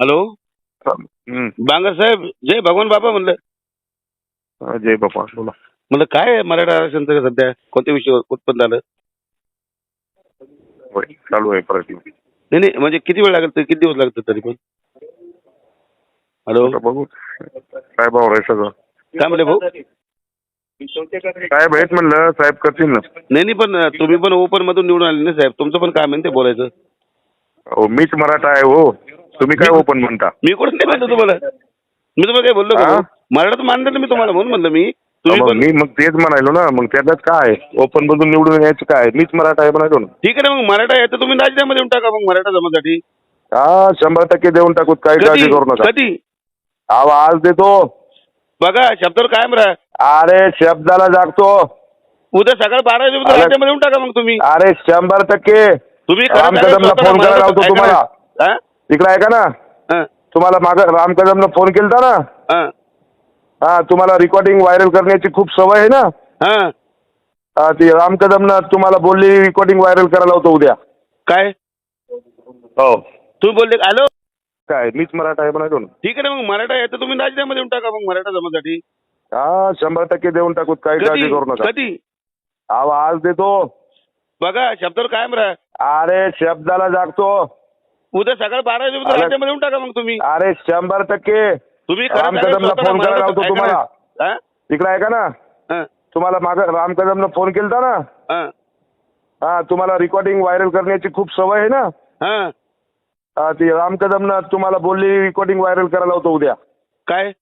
Hello? हम्म. बांगर साहेब जय भगवान बाबा म्हणलं. हा, जय बापा बोला. म्हणलं काय आहे मराठा आरक्षणचं सध्या? कोणत्या विषयावर उत्पन्न झालं? होय चालू आहे परत. नाही नाही म्हणजे किती वेळ लागेल तरी किती दिवस लागतात तरी पण? हॅलो? आता बघू. साहेब आहे सगळं? काय म्हणले भाऊ? साहेब आहेत म्हणलं साहेब करतील ना. नाही नाही पण तुम्ही पण ओपन मधून निवडून आले ना साहेब. तुमचं पण काम आहे ना ते बोलायचं. हो मीच मराठा आहे हो. तुम्ही काय ओपन म्हणता? मी कोण नाही म्हणतो तुम्हाला? मी तुम्हाला काय बोललो का हा? मराठात मानलं ना मी तुम्हाला म्हणून म्हणलं मी. तुम्ही मग पण मी मग तेच म्हणायलो ना मग त्याच्यात काय? ओपन मधून निवडून यायचं काय? मीच मराठा आहे म्हणायलो ना. ठीक आहे ना मग मराठा आहे तर तुम्ही राजीनामा देऊन टाका मग मराठा जमासाठी हा शंभर टक्के देऊन टाकू काही काळजी कधी करू नका. कधी? अहो आज देतो. बघा शब्दावर कायम राहा. अरे शब्दाला जागतो. उद्या सकाळ बारा वाजेपर्यंत अरे- राजीनामा देऊन टाका मग तुम्ही. अरे शंभर टक्के. तुम्ही राम कदमला फोन करायला लावतो तुम्हाला. ना. हा? तिकडे ऐका ना. हा, तुम्हाला माग राम कदमनं फोन केलता ना? हा, हा तुम्हाला रेकॉर्डिंग व्हायरल करण्याची खूप सवय आहे ना? हा. हा, ती राम कदमनं तुम्हाला बोलली रेकॉर्डिंग व्हायरल करायला होतं उद्या. काय? हो. तुम्ही बोलले हॅलो? काय मीच मराठा आहे म्हणायचो ना. ठीक आहे ना मग मराठा आहे तर तुम्ही राजीनामा देऊन टाका मग मराठा जमासाठी हा शंभर टक्के देऊन टाकू काही काळजी कधी करू नका. कधी? आज देतो. बघा शब्दावर कायम राहा. अरे शब्दाला जागतो. उद्या सकाळ बारा वाजेपर्यंत अरे- राजीनामा देऊन टाका मग तुम्ही. अरे शंभर टक्के. तुम्ही खरं राम कदमला स्वतःला फोन करायला लावतो तुम्हाला. ना. हा? तिकडे ऐका ना. हा, तुम्हाला माग राम कदमनं फोन केलता ना. हा, हा तुम्हाला रेकॉर्डिंग व्हायरल करण्याची खूप सवय आहे ना. हा. हा, ती राम कदमनं तुम्हाला बोलली रेकॉर्डिंग व्हायरल करायला होतं उद्या. काय?